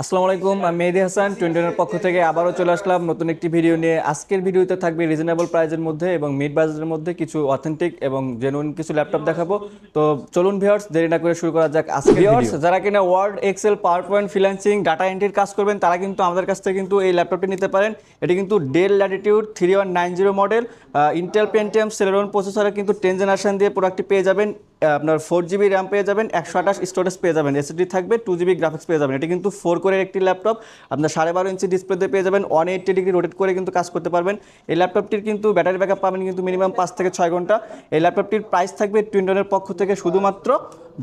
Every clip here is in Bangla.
আসসালামু আলাইকুম আমি মেহেদি হাসান টোয়েন্টিনের পক্ষ থেকে আবারও চলে আসলাম নতুন একটি ভিডিও নিয়ে। আজকের ভিডিওতে থাকবে রিজনেবল প্রাইজের মধ্যে এবং মিড বাজেটের মধ্যে কিছু অথেন্টিক এবং জেনুইন কিছু ল্যাপটপ দেখাবো। তো চলুন ভিউয়ার্স দেরি না করে শুরু করা যাক আজকে ভিউয়ার্স যারা কিনা Word Excel PowerPoint freelancing data এন্ট্রির কাজ করবেন তারা কিন্তু আমাদের কাছ থেকে কিন্তু এই ল্যাপটপটি নিতে পারেন। এটি কিন্তু Dell Latitude three one nine zero model Intel Pentium Celeron প্রসেসরে কিন্তু টেন জেনারেশন দিয়ে প্রোডাক্টটি পেয়ে যাবেন। আপনার ফোর জিবি র্যাম পেয়ে যাবেন, একশো আঠাশ স্টোরেজ পেয়ে যাবেন এসএসডি থাকবে টু জিবি গ্রাফিক্স পেয়ে যাবেন। এটি কিন্তু ফোর কোরের একটি ল্যাপটপ আপনার সাড়ে বারো ইঞ্চি ডিসপ্লেতে পেয়ে যাবেন ওয়ান এইটটি ডিগ্রি রোটেট করে কিন্তু কাজ করতে পারবেন। এই ল্যাপটপটির কিন্তু ব্যাটারি ব্যাকআপ পাবেন কিন্তু মিনিমাম পাঁচ থেকে ছয় ঘণ্টা। এই ল্যাপটপটির প্রাইস থাকবে টুইন্টনের পক্ষ থেকে শুধুমাত্র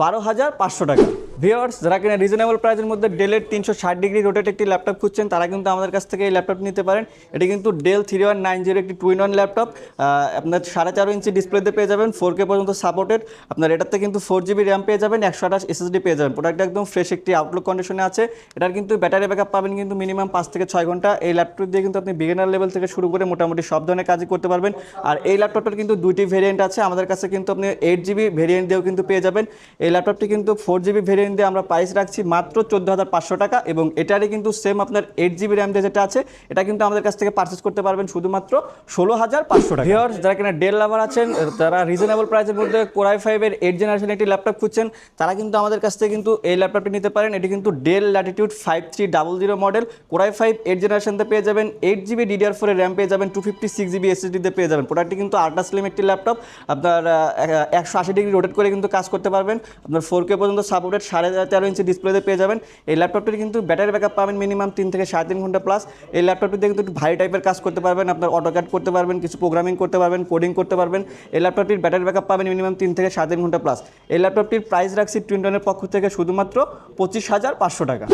বারো হাজার পাঁচশো টাকা। ভিওয়ার্স যারা কিনা রিজনেবল প্রাইসের মধ্যে ডেলের তিনশো ষাট ডিগ্রি রোটেট একটি ল্যাপটপ খুঁজছেন, তারা কিন্তু আমাদের কাছ থেকে এই ল্যাপটপ নিতে পারেন। এটি কিন্তু Dell three one nine zero একটি টুইন ওয়ান ল্যাপটপ আপনার সাড়ে চার ইঞ্চি ডিসপ্লেতে পেয়ে যাবেন ফোর কে পর্যন্ত সাপোর্টেড আপনার এটাতে কিন্তু ফোর জিবি র্যাম পেয়ে যাবেন, একশো আঠাশ এসএসডি পেয়ে যাবেন। প্রোডাক্ট একদম ফ্রেশ একটি আউটলুক কন্ডিশনে আছে। এটার কিন্তু ব্যাটারি ব্যাকআপ পাবেন কিন্তু মিনিমাম পাঁচ থেকে ছয় ঘণ্টা। এই ল্যাপটপ দিয়ে কিন্তু আপনি বিগিনার লেভেল থেকে শুরু করে মোটামুটি সব ধরনের কাজই করতে পারবেন। আর এই ল্যাপটপটার কিন্তু দুইটি ভেরিয়েন্ট আছে। আমাদের কাছে কিন্তু আপনি এইট জিবি ভেরিয়েন্ট দিয়েও কিন্তু পেয়ে যাবেন। এই ল্যাপটপটি কিন্তু ফোর জিবি ভেরিয়েন্ট দিয়ে আমরা প্রাইস রাখছি মাত্র চোদ্দ হাজার পাঁচশো টাকা এবং এটারই কিন্তু সেম আপনার এইট জিবি র্যাম দিয়ে যেটা আছে, এটা কিন্তু আমাদের কাছ থেকে পারচেস করতে পারবেন শুধুমাত্র ষোলো হাজার পাঁচশো টাকা। যারা কিনা ডেল লাভার আছেন, তারা রিজনেবল প্রাইসের মধ্যে কোরাই ফাইভের এইট জেনারেশন একটি ল্যাপটপ খুঁজছেন, তারা কিন্তু আমাদের কাছ থেকে কিন্তু এই ল্যাপটপটি নিতে পারেন। এটি কিন্তু Dell Latitude five three double zero model core i five eight জেনারেশনতে পেয়ে যাবেন এইট জিবি ডিডিআর ফোরের র্যাম পেয়ে যাবেন টু ফিফটি সিক্স জিবি এসএসডিতে পেয়ে যাবেন। প্রোডাক্টটি কিন্তু আল্ট্রা স্লিম একটি ল্যাপটপ আপনার একশো আশি ডিগ্রি রোটেট করে কিন্তু কাজ করতে পারবেন। আপনার ফোর কে পর্যন্ত সাপোর্টেড সাড়ে তেরো ইঞ্চি ডিসপ্লেতে পেয়ে যাবেন। এই ল্যাপটপটির কিন্তু ব্যাটারি ব্যাকআপ পাবেন মিনিমাম তিন থেকে সাড়ে তিন ঘণ্টা প্লাস এই ল্যাপটপটি দিয়ে কিন্তু একটু ভারী টাইপের কাজ করতে পারবেন, আপনার অটোক্যাট করতে পারবেন, কিছু প্রোগ্রামিং করতে পারবেন কোডিং করতে পারবেন। এই ল্যাপটপটির ব্যাটারি ব্যাকআপ পাবেন মিনিমাম তিন থেকে সাড়ে তিন ঘণ্টা প্লাস এই ল্যাপটপটির প্রাইস রাখছি টুইন্টনের পক্ষ থেকে শুধুমাত্র পঁচিশ হাজার পাঁচশো টাকা।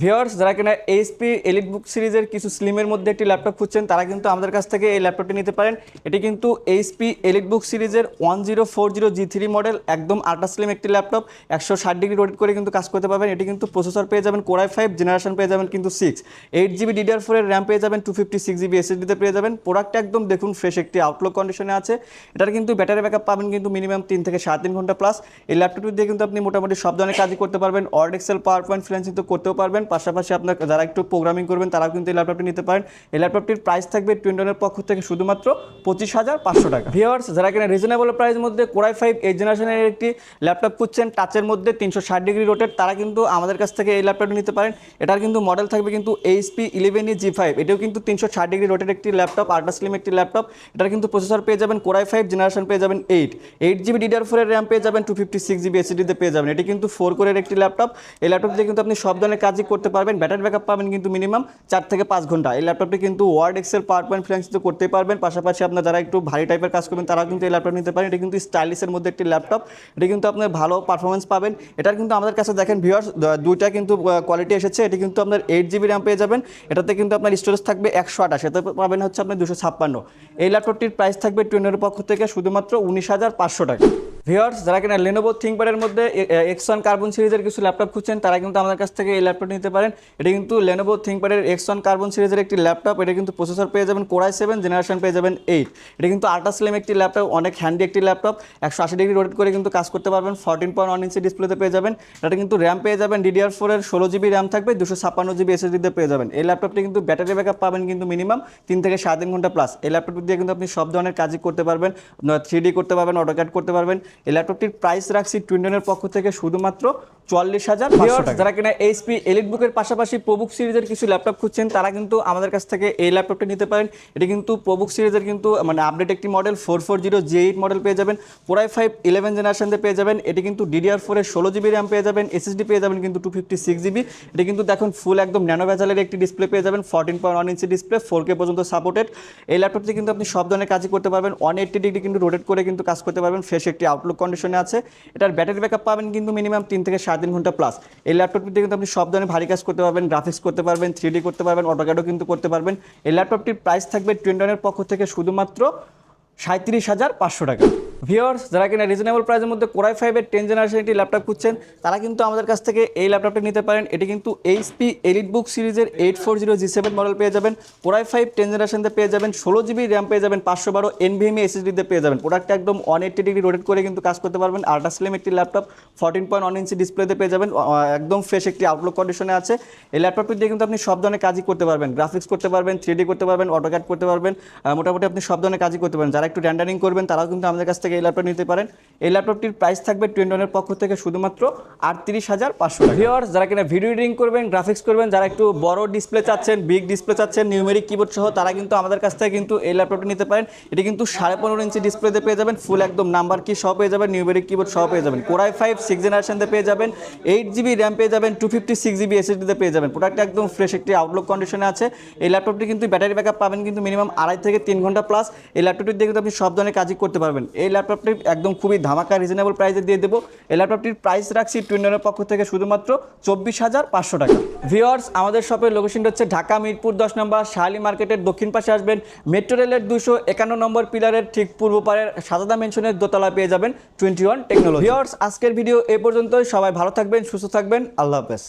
ভিওয়ার্স যারা কিনা এইচপি এলিট বুক সিরিজের কিছু স্লিমের মধ্যে একটি ল্যাপটপ খুঁজছেন, তারা কিন্তু আমাদের কাছ থেকে এই ল্যাপটপটি নিতে পারেন। এটি কিন্তু এইচপি এলিট বুক সিরিজের one zero four zero G three model একদম আল্ট্রা স্লিম একটি ল্যাপটপ, একশো ষাট ডিগ্রি রোটেট করে কিন্তু কাজ করতে পারবেন। এটি কিন্তু প্রসেসর পেয়ে যাবেন কোরাই ফাইভ জেনারেশন পেয়ে যাবেন কিন্তু সিক্স এইট জিবি ডিডিআর ফোরের র্যাম পেয়ে যাবেন টু ফিফটি সিক্স জিবি এসএসডিতে পেয়ে যাবেন। প্রোডাক্ট একদম দেখুন ফ্রেশ একটি আউটলুক কন্ডিশনে আছে। এটার কিন্তু ব্যাটারি ব্যাকআপ পাবেন কিন্তু মিনিমাম তিন থেকে সাড়ে তিন ঘণ্টা প্লাস এই ল্যাপটপটি দিয়ে কিন্তু আপনি মোটামুটি সব ধরনের কাজই করতে পারবেন। Word Excel PowerPoint freelancing তো করতেও পারবেন। পাশাপাশি আপনার যারা একটু প্রোগ্রামিং করবেন, তারাও কিন্তু এই ল্যাপটপটি নিতে পারেন। এই ল্যাপটপটির প্রাইস থাকবে টুয়েন্টনের পক্ষ থেকে শুধুমাত্র পঁচিশ হাজার পাঁচশো টাকা। ভিওয়ার্স যারা কিনা রিজনেবল প্রাইসের মধ্যে কোরাই ফাইভ এইট জেনারেশনের একটি ল্যাপটপ খুঁজছেন টাচের মধ্যে তিনশো ষাট ডিগ্রি রোটেট তারা কিন্তু আমাদের কাছ থেকে এই ল্যাপটপটি নিতে পারেন। এটার কিন্তু মডেল থাকবে কিন্তু HP eleven E G five এটাও কিন্তু তিনশো ষাট ডিগ্রি রোটের একটি ল্যাপটপ আল্ট্রা স্লিম একটি ল্যাপটপ এটার কিন্তু প্রসেসর পেয়ে যাবেন কোরাই ফাইভ জেনারেশন পেয়ে যাবেন এইট এইট জিবি ডিডার ফোরের র্যাম পেয়ে যাবেন টু ফিফটি সিক্স জিবি এসিডিতে পেয়ে যাবেন। এটি কিন্তু ফোর কোরের একটি ল্যাপটপ এই ল্যাপটপ দিয়ে কিন্তু আপনি সব ধরনের কাজই করতে পারবেন, ব্যাটারি ব্যাকআপ পাবেন কিন্তু মিনিমাম চার থেকে পাঁচ ঘণ্টা। এই ল্যাপটপটি কিন্তু Word Excel PowerPoint freelancing তো করতে পারবেন। পাশাপাশি আপনার যারা একটু ভারী টাইপের কাজ করবেন, তারাও কিন্তু এই ল্যাপটপ নিতে পারেন। এটা কিন্তু স্টাইলিশের মধ্যে একটি ল্যাপটপ। এটি কিন্তু আপনার ভালো পারফরমেন্স পাবেন। এটার কিন্তু আমাদের কাছে দেখেন ভিউয়ার্স দুইটা কিন্তু কোয়ালিটি এসেছে। এটি কিন্তু আপনার এইট জিবি র্যাম পেয়ে যাবেন। এটাতে কিন্তু আপনার স্টোরেজ থাকবে একশো আঠাশ। এতে পাবেন হচ্ছে আপনার দুশো ছাপ্পান্ন। এই ল্যাপটপটির প্রাইস থাকবে টুয়েনের পক্ষ থেকে শুধুমাত্র উনিশ হাজার পাঁচশো টাকা। ভিওয়ার্স যারা কিনা লেনোভো থিঙ্কপ্যাডের মধ্যে এক্স ওয়ান কার্বন সিরিজের কিছু ল্যাপটপ খুঁজছেন, তারা কিন্তু আমাদের কাছ থেকে এই ল্যাপটপ নিতে পারেন। এটা কিন্তু লেনোভো থিঙ্কপ্যাডের এক্স ওয়ান কার্বন সিরিজের একটি ল্যাপটপ। এটা কিন্তু প্রসেসর পেয়ে যাবেন কোরাই সেভেন জেনারেশন পেয়ে যাবেন এইট এটা কিন্তু আল্ট্রা স্লিম একটি ল্যাপটপ, অনেক হ্যান্ডি একটি ল্যাপটপ। একশো আশি ডিগ্রি রোটেট করে কিন্তু কাজ করতে পারবেন। ফোরটিন পয়েন্ট ওয়ান ইঞ্চি ডিসপ্লেতে পেয়ে যাবেন। এটা কিন্তু র্যাম পেয়ে যাবেন ডিডিআর ফোরের ষোলো জিবি র্যাম থাকবে, দুশো ছাপ্পান্ন জিবি এসএসডিতে পেয়ে যাবেন। এই ল্যাপটপটি কিন্তু ব্যাটারি ব্যাকআপ পাবেন কিন্তু মিনিমাম তিন থেকে সাড়ে তিন ঘণ্টা প্লাস এই ল্যাপটপ দিয়ে কিন্তু আপনি সব ধরনের কাজই করতে পারবেন। থ্রি করতে পারবেন অটোক্যাট করতে পারবেন। এই ল্যাপটপটির প্রাইস রাখছি টুইন্টনের পক্ষ থেকে শুধুমাত্র চুয়াল্লিশ হাজার যারা কিনা এইচপি এলিট বুকের পাশাপাশি প্রবুক সিরিজের কিছু ল্যাপটপ খুঁজছেন তারা কিন্তু আমাদের কাছ থেকে এই ল্যাপটপটি নিতে পারেন। এটি কিন্তু প্রবুক সিরিজের কিন্তু মানে আপডেট একটি model four four zero G eight model পেয়ে যাবেন। কোরাই ফাইভ ইলেভেন জেনারেশনতে পেয়ে যাবেন। এটি কিন্তু ডিডিআর ফোরের ষোলো জিবি র্যাম পেয়ে যাবেন। এসএসডি পেয়ে যাবেন কিন্তু টু ফিফটি সিক্স জিবি এটি কিন্তু দেখুন ফুল একদম ন্যানো ভ্যাজালের একটি ডিসপ্লে পেয়ে যাবেন fourteen point one inch display four K পর্যন্ত সাপোর্টেড এই ল্যাপটপটি কিন্তু আপনি সব ধরনের কাজই করতে পারবেন। ওয়ান এইট্টি ডিগ্রি কিন্তু রোটেট করে কিন্তু কাজ করতে পারবেন। ফ্রেশ একটি আউটলুক কন্ডিশনে আছে। এটার ব্যাটারি ব্যাকআপ পাবেন কিন্তু মিনিমাম তিন থেকে সাড়ে তিন ঘণ্টা প্লাস এই ল্যাপটপটিতে কিন্তু আপনি সব ধরনের ভারী কাজ করতে পারবেন গ্রাফিক্স করতে পারবেন থ্রি করতে পারবেন অটোক্যাডও কিন্তু করতে পারবেন। এই ল্যাপটপটির প্রাইস থাকবে টুয়েন্টনের পক্ষ থেকে শুধুমাত্র সাঁত্রিশ হাজার পাঁচশো টাকা। ভিওর্স যারা কিনা রিজনেবল প্রাইসের মধ্যে কোরাই ফাইভের টেন জেনারেশন একটি ল্যাপটপ খুঁজছেন, তারা কিন্তু আমাদের কাছ থেকে এই ল্যাপটপটা নিতে পারেন। এটি কিন্তু এইচপি এলিট বুক সিরিজের eight four zero G seven model পেয়ে যাবেন। কোরাই ফাইভ টেন জেনারেশনতে পেয়ে যাবেন, ষোলো জিবি র্যাম পেয়ে যাবেন, পাঁচশো বারো এনভিএমই এসএসডিতে পেয়ে যাবেন। প্রোডাক্টটা একদম ওয়ান এইট্টি ডিগ্রি রোটেট করে কিন্তু কাজ করতে পারবেন। আল্ট্রা স্লিম একটি laptop fourteen point one inch ডিসপ্লেতে পেয়ে যাবেন। একদম ফ্রেশ একটি আউটলুক কন্ডিশনে আছে। এই ল্যাপটপটি দিয়ে কিন্তু আপনি সব ধরনের কাজই করতে পারবেন। গ্রাফিক্স করতে পারবেন থ্রি করতে পারবেন অটোক্যাট করতে পারবেন মোটামুটি আপনি সব ধরনের কাজই করতে পারেন। যারা একটু র্যান্ডারিং করবেন, তারাও কিন্তু আমাদের কাছ থেকে এই ল্যাপটপ নিতে পারেন। এই ল্যাপটপটির প্রাইস থাকবে টোয়েন্টনের পক্ষ থেকে শুধুমাত্র আটত্রিশ হাজার পাঁচশো ভিওয়ার্স যারা কিনা ভিডিও এডিটিং করবেন গ্রাফিক্স করবেন, যারা একটু বড় ডিসপ্লে চাচ্ছেন বিগ ডিসপ্লে চাচ্ছেন নিউমেরিক কিবোর্ড সহ, তারা কিন্তু আমাদের কাছ থেকে কিন্তু এই ল্যাপটপটি নিতে পারেন। এটি কিন্তু সাড়ে পনেরো ইঞ্চি ডিসপ্লেতে পেয়ে যাবেন ফুল একদম নাম্বার কি সহ পেয়ে যাবেন নিউমেরিক কিবোর্ড সহ পেয়ে যাবেন। কোরাই ফাইভ সিক্স জেনারেশনতে পেয়ে যাবেন এইট জিবি র্যাম পেয়ে যাবেন টু ফিফটি সিক্স জিবি এসএসডিতে পেয়ে যাবেন। প্রোডাক্টটা একদম ফ্রেশ একটি আউটলুক কন্ডিশনে আছে। এই ল্যাপটপটি কিন্তু ব্যাটারি ব্যাকআপ পাবেন কিন্তু মিনিমাম আড়াই থেকে তিন ঘণ্টা প্লাস এই ল্যাপটপটি দিয়ে কিন্তু আপনি সব ধরনের কাজই করতে পারবেন। এই ল্যাপটপটি একদম খুবই ধামাকা রিজনেবল প্রাইসে দিয়ে দেবো। এই ল্যাপটপটির প্রাইস রাখছি টুইন্ডনের পক্ষ থেকে শুধুমাত্র চব্বিশ হাজার পাঁচশো টাকা। ভিওয়ার্স আমাদের শপের লোকেশনটা হচ্ছে ঢাকা মিরপুর দশ নম্বর শাহালি মার্কেটের দক্ষিণ পাশে আসবেন। মেট্রো রেলের দুশো একান্ন নম্বর পিলারের ঠিক পূর্ব পারের সাদাদা মেনশনের দোতলা পেয়ে যাবেন টোয়েন্টি ওয়ান টেকনোলজি ভিওয়ার্স আজকের ভিডিও এ পর্যন্তই। সবাই ভালো থাকবেন, সুস্থ থাকবেন। আল্লাহ হাফেজ।